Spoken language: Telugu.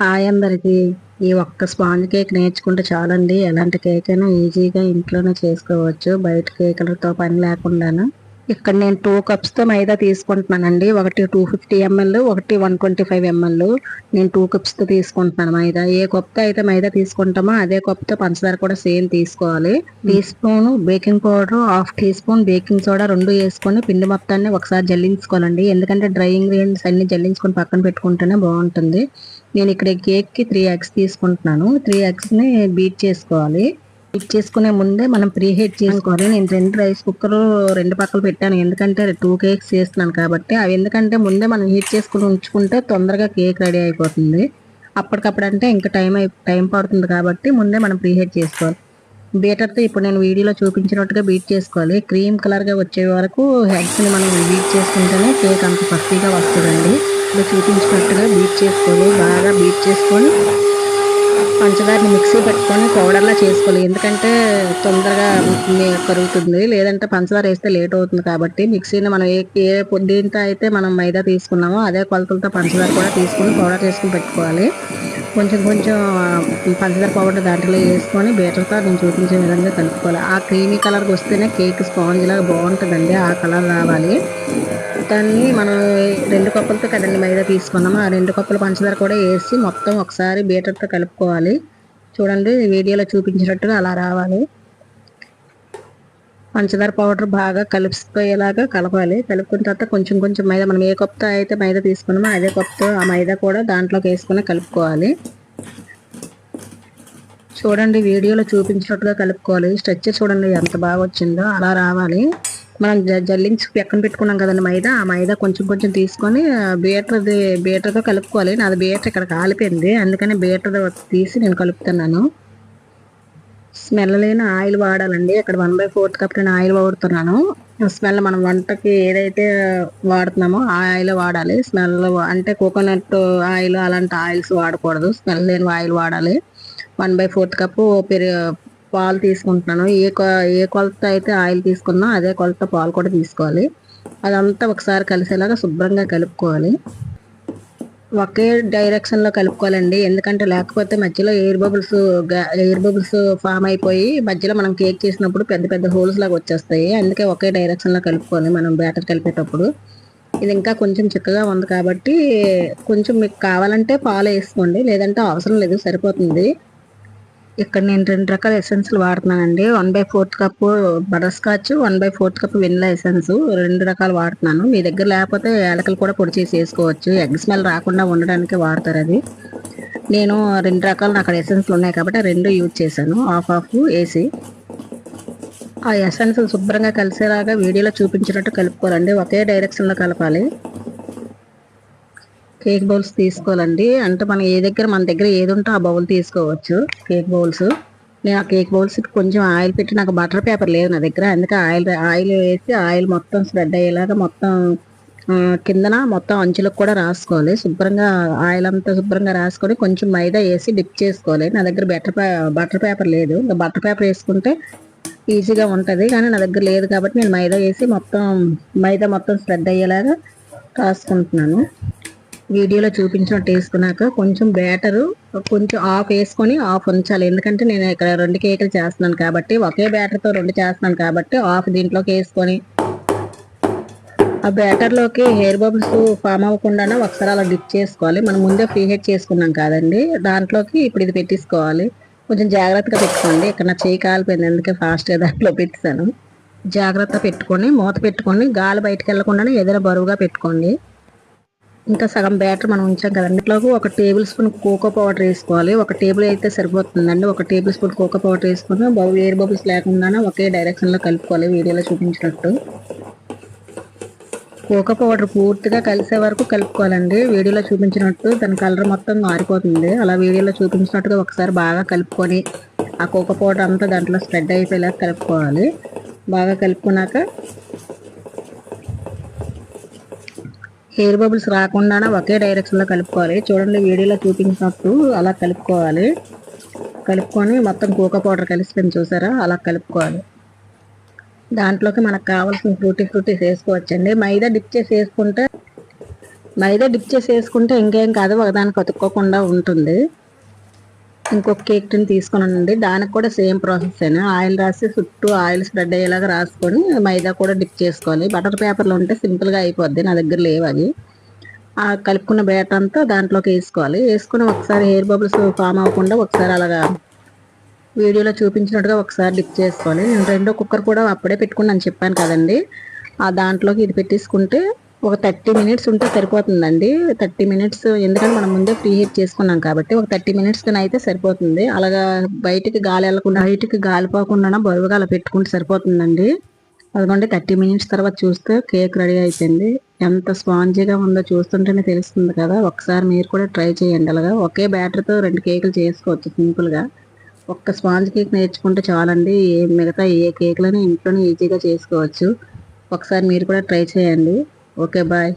హాయ్ అందరికి. ఈ ఒక్క స్పాంజ్ కేక్ నేర్చుకుంటే చాలండి. ఎలాంటి కేక్ అయినా ఈజీగా ఇంట్లోనే చేసుకోవచ్చు. బయట కేకులతో పని లేకుండాను. ఇక్కడ నేను టూ కప్స్తో మైదా తీసుకుంటున్నానండి. ఒకటి టూ ఫిఫ్టీ ఎంఎల్ ఒకటి వన్ ట్వంటీ ఫైవ్ ఎంఎల్ నేను టూ కప్స్తో తీసుకుంటున్నాను మైదా. ఏ కప్తో అయితే మైదా తీసుకుంటామో అదే కప్తో పంచదార కూడా సేమ్ తీసుకోవాలి. Teaspoon baking powder half teaspoon baking soda రెండు వేసుకొని పిండి మొత్తాన్ని ఒకసారి జల్లించుకోవాలండి. ఎందుకంటే డ్రై ఇంగ్రీడియంట్స్ అన్ని జల్లించుకొని పక్కన పెట్టుకుంటేనే బాగుంటుంది. నేను ఇక్కడ కేక్కి త్రీ ఎగ్స్ తీసుకుంటున్నాను. త్రీ ఎగ్స్ని బీట్ చేసుకోవాలి. హీట్ చేసుకునే ముందే మనం ప్రీ హీట్ చేసుకోవాలి. నేను రెండు రైస్ కుక్కర్ రెండు పక్కలు పెట్టాను. ఎందుకంటే టూ కేక్స్ చేస్తున్నాను కాబట్టి అవి ఎందుకంటే ముందే మనం హీట్ చేసుకుని ఉంచుకుంటే తొందరగా కేక్ రెడీ అయిపోతుంది. అప్పటికప్పుడు అంటే ఇంకా టైం అయి టైం పడుతుంది కాబట్టి ముందే మనం ప్రీ హీట్ చేసుకోవాలి బీటర్తో ఇప్పుడు నేను వీడియోలో చూపించినట్టుగా బీట్ చేసుకోవాలి. క్రీమ్ కలర్గా వచ్చే వరకు హెడ్స్ని మనం బీట్ చేసుకుంటేనే కేక్ అంత పర్ఫీగా వస్తుందండి. ఇప్పుడు చూపించినట్టుగా బీట్ చేసుకోవాలి. బాగా బీట్ చేసుకొని పంచదారని మిక్సీ పెట్టుకొని పౌడర్లా చేసుకోవాలి. ఎందుకంటే తొందరగా కరుగుతుంది. లేదంటే పంచదార వేస్తే లేట్ అవుతుంది కాబట్టి మిక్సీని మనం ఏ ఏ అయితే మనం మైదా తీసుకున్నామో అదే కొలతలతో పంచదార కూడా తీసుకొని పౌడర్ చేసుకుని పెట్టుకోవాలి. కొంచెం కొంచెం పంచదార పౌడర్ దాంట్లో వేసుకొని బీటర్తో నేను చూపించే విధంగా కలుపుకోవాలి. ఆ క్రీమీ కలర్కి వస్తేనే కేక్ స్పాంజ్ లాగా బాగుంటుందండి. ఆ కలర్ రావాలి. మొత్తాన్ని మనం రెండు కప్పులతో కదండి మైదా తీసుకున్నాము ఆ రెండు కప్పుల పంచదార కూడా వేసి మొత్తం ఒకసారి బీటర్తో కలుపుకోవాలి. చూడండి వీడియోలో చూపించినట్టుగా అలా రావాలి. పంచదార పౌడర్ బాగా కలిసిపోయేలాగా కలపాలి. కలుపుకున్న తర్వాత కొంచెం కొంచెం మైదా మనం ఏ కప్తో అయితే మైదా తీసుకున్నామో అదే కప్తో ఆ మైదా కూడా దాంట్లోకి వేసుకుని కలుపుకోవాలి. చూడండి వీడియోలో చూపించినట్టుగా కలుపుకోవాలి. స్ట్రక్చర్ చూడండి ఎంత బాగా వచ్చిందో అలా రావాలి. మనం జ- జల్లించి పక్కన పెట్టుకున్నాం కదండి మైదా? ఆ మైదా కొంచెం కొంచెం తీసుకొని బీటర్ బీటర్తో కలుపుకోవాలి. నాది బీటర్ ఇక్కడ కాలిపోయింది. అందుకని బీటర్ తీసి నేను కలుపుతున్నాను. స్మెల్ లేని ఆయిల్ వాడాలండి. ఇక్కడ వన్ బై ఫోర్త్ కప్ నేను ఆయిల్ వాడుతున్నాను. స్మెల్ మనం వంటకి ఏదైతే వాడుతున్నామో ఆ ఆయిల్ వాడాలి. స్మెల్ అంటే కోకోనట్ ఆయిల్ అలాంటి ఆయిల్స్ వాడకూడదు. స్మెల్ లేని ఆయిల్ వాడాలి. వన్ బై ఫోర్త్ కప్ పెరి పాలు తీసుకుంటున్నాను. ఏ కొ- ఏ కొలత అయితే ఆయిల్ తీసుకున్నా అదే కొలత పాలు కూడా తీసుకోవాలి. అదంతా ఒకసారి కలిసేలాగా శుభ్రంగా కలుపుకోవాలి. ఒకే డైరెక్షన్లో కలుపుకోవాలండి. ఎందుకంటే లేకపోతే మధ్యలో air bubbles air bubbles form అయిపోయి మధ్యలో మనం కేక్ చేసినప్పుడు పెద్ద పెద్ద హోల్స్ లాగా వచ్చేస్తాయి. అందుకే ఒకే డైరెక్షన్లో కలుపుకోవాలి మనం బ్యాటర్ కలిపేటప్పుడు. ఇది ఇంకా కొంచెం చిక్కగా ఉంది కాబట్టి కొంచెం మీకు కావాలంటే పాలు వేసుకోండి. లేదంటే అవసరం లేదు సరిపోతుంది. ఇక్కడ నేను రెండు రకాల ఎసెన్స్లు వాడుతున్నానండి. One by fourth cup butterscotch one by fourth cup vanilla essence రెండు రకాలు వాడుతున్నాను. మీ దగ్గర లేకపోతే ఏలకలు కూడా పొడి చేసి వేసుకోవచ్చు. ఎగ్ స్మెల్ రాకుండా ఉండడానికి వాడతారు అది నేను రెండు రకాలు అక్కడ ఎసెన్స్లు ఉన్నాయి కాబట్టి రెండు యూజ్ చేశాను. ఆఫ్ ఆఫ్ ఏసీ ఆ ఎసెన్స్ శుభ్రంగా కలిసేలాగా వీడియోలో చూపించినట్టు కలుపుకోవాలండి. ఒకే డైరెక్షన్లో కలపాలి. కేక్ బౌల్స్ తీసుకోవాలండి. అంటే మనం ఏ దగ్గర మన దగ్గర ఏది ఉంటే ఆ బౌల్ తీసుకోవచ్చు కేక్ బౌల్స్. నేను ఆ కేక్ బౌల్స్ కొంచెం ఆయిల్ పెట్టి నాకు బటర్ పేపర్ లేదు నా దగ్గర. అందుకే ఆయిల్ ఆయిల్ వేసి ఆయిల్ మొత్తం స్ప్రెడ్ అయ్యేలాగా మొత్తం కిందన మొత్తం అంచులకు కూడా రాసుకోవాలి. శుభ్రంగా ఆయిల్ అంతా శుభ్రంగా రాసుకొని కొంచెం మైదా వేసి డిప్ చేసుకోవాలి. నా దగ్గర బెటర్ బటర్ పేపర్ లేదు. బటర్ పేపర్ వేసుకుంటే ఈజీగా ఉంటుంది. కానీ నా దగ్గర లేదు కాబట్టి నేను మైదా వేసి మొత్తం మైదా మొత్తం స్ప్రెడ్ అయ్యేలాగా రాసుకుంటున్నాను. వీడియోలో చూపించినట్టు వేసుకున్నాక కొంచెం బ్యాటరు కొంచెం ఆఫ్ వేసుకొని ఆఫ్ ఉంచాలి. ఎందుకంటే నేను ఇక్కడ రెండు కేకులు చేస్తున్నాను కాబట్టి ఒకే బ్యాటర్తో రెండు చేస్తున్నాను కాబట్టి ఆఫ్ దీంట్లోకి వేసుకొని ఆ బ్యాటర్లోకి హెయిర్ బబుల్స్ ఫామ్ అవ్వకుండా ఒకసారి అలా డిప్ చేసుకోవాలి. మనం ముందే ఫ్రీ హెడ్ చేసుకున్నాం కాదండి. దాంట్లోకి ఇప్పుడు ఇది పెట్టేసుకోవాలి. కొంచెం జాగ్రత్తగా పెట్టుకోండి. ఇక్కడ నా చేయి కాలిపోయింది అందుకే ఫాస్ట్గా దాంట్లో పెట్టాను. జాగ్రత్త పెట్టుకొని మూత పెట్టుకొని గాలి బయటకు వెళ్ళకుండా ఏదైనా బరువుగా పెట్టుకోండి. ఇంకా సగం బ్యాటర్ మనం ఉంచాం కదండి. ఇట్లాగూ ఒక టేబుల్ స్పూన్ కోకో పౌడర్ వేసుకోవాలి. ఒక టేబుల్ అయితే సరిపోతుందండి. ఒక టేబుల్ స్పూన్ కోకో పౌడర్ వేసుకుని ఏర్ ఎయిర్ బబుల్స్ లేకుండా ఒకే డైరెక్షన్లో కలుపుకోవాలి వీడియోలో చూపించినట్టు. కోకో పౌడర్ పూర్తిగా కలిసే వరకు కలుపుకోవాలండి. వీడియోలో చూపించినట్టు దాని కలర్ మొత్తం మారిపోతుంది. అలా వీడియోలో చూపించినట్టుగా ఒకసారి బాగా కలుపుకొని ఆ కోకో పౌడర్ అంతా దాంట్లో స్ప్రెడ్ అయిపోయేలా కలుపుకోవాలి. బాగా కలుపుకున్నాక హెయిర్ బబుల్స్ రాకుండా ఒకే డైరెక్షన్లో కలుపుకోవాలి. చూడండి వీడియోలో చూపించినట్టు అలా కలుపుకోవాలి. కలుపుకొని మొత్తం కోకో పౌడర్ కలిసిపోయింది చూసారా? అలా కలుపుకోవాలి. దాంట్లోకి మనకు కావాల్సిన ఫ్రూటీ ఫ్రూటీస్ వేసుకోవచ్చండి. మైదా డిప్ చేసి వేసుకుంటే మైదా డిప్ చేసి వేసుకుంటే ఇంకేం కాదు ఒకదానికి అతుక్కోకుండా ఉంటుంది. ఇంకొక కేక్ టిన్ తీసుకున్నానండి దానికి కూడా సేమ్ ప్రాసెస్ అయినా ఆయిల్ రాసి చుట్టూ ఆయిల్ స్ప్రెడ్ అయ్యేలాగా రాసుకొని మైదా కూడా డిప్ చేసుకోవాలి. బటర్ పేపర్లో ఉంటే సింపుల్గా అయిపోద్ది. నా దగ్గర లేవు అవి. ఆ కలుపుకున్న బ్యాటర్ అంతా దాంట్లోకి వేసుకోవాలి. వేసుకుని ఒకసారి హెయిర్ బబుల్స్ ఫామ్ అవ్వకుండా ఒకసారి అలాగా వీడియోలో చూపించినట్టుగా ఒకసారి డిప్ చేసుకోవాలి. నేను రెండో కుక్కర్ కూడా అప్పుడే పెట్టుకున్నాను. చెప్పాను కదండి. ఆ దాంట్లోకి ఇది పెట్టేసుకుంటే ఒక థర్టీ మినిట్స్ ఉంటే సరిపోతుందండి. థర్టీ మినిట్స్ ఎందుకంటే మనం ముందే ప్రీ హీట్ చేసుకున్నాం కాబట్టి ఒక థర్టీ మినిట్స్ అయితే సరిపోతుంది. అలాగా బయటికి గాలి వెళ్ళకుండా బయటికి గాలిపోకుండా బరువుగా అలా పెట్టుకుంటే సరిపోతుందండి. అదిగోండి థర్టీ మినిట్స్ తర్వాత చూస్తే కేక్ రెడీ అయిపోయింది. ఎంత స్పాంజీగా ఉందో చూస్తుంటేనే తెలుస్తుంది కదా. ఒకసారి మీరు కూడా ట్రై చేయండి. అలాగా ఒకే బ్యాటర్తో రెండు కేకులు చేసుకోవచ్చు సింపుల్గా ఒక్క స్పాంజ్ కేక్ నేర్చుకుంటే చాలండి. ఏ మిగతా ఏ కేకులను ఇంట్లోనే ఈజీగా చేసుకోవచ్చు. ఒకసారి మీరు కూడా ట్రై చేయండి. Okay bye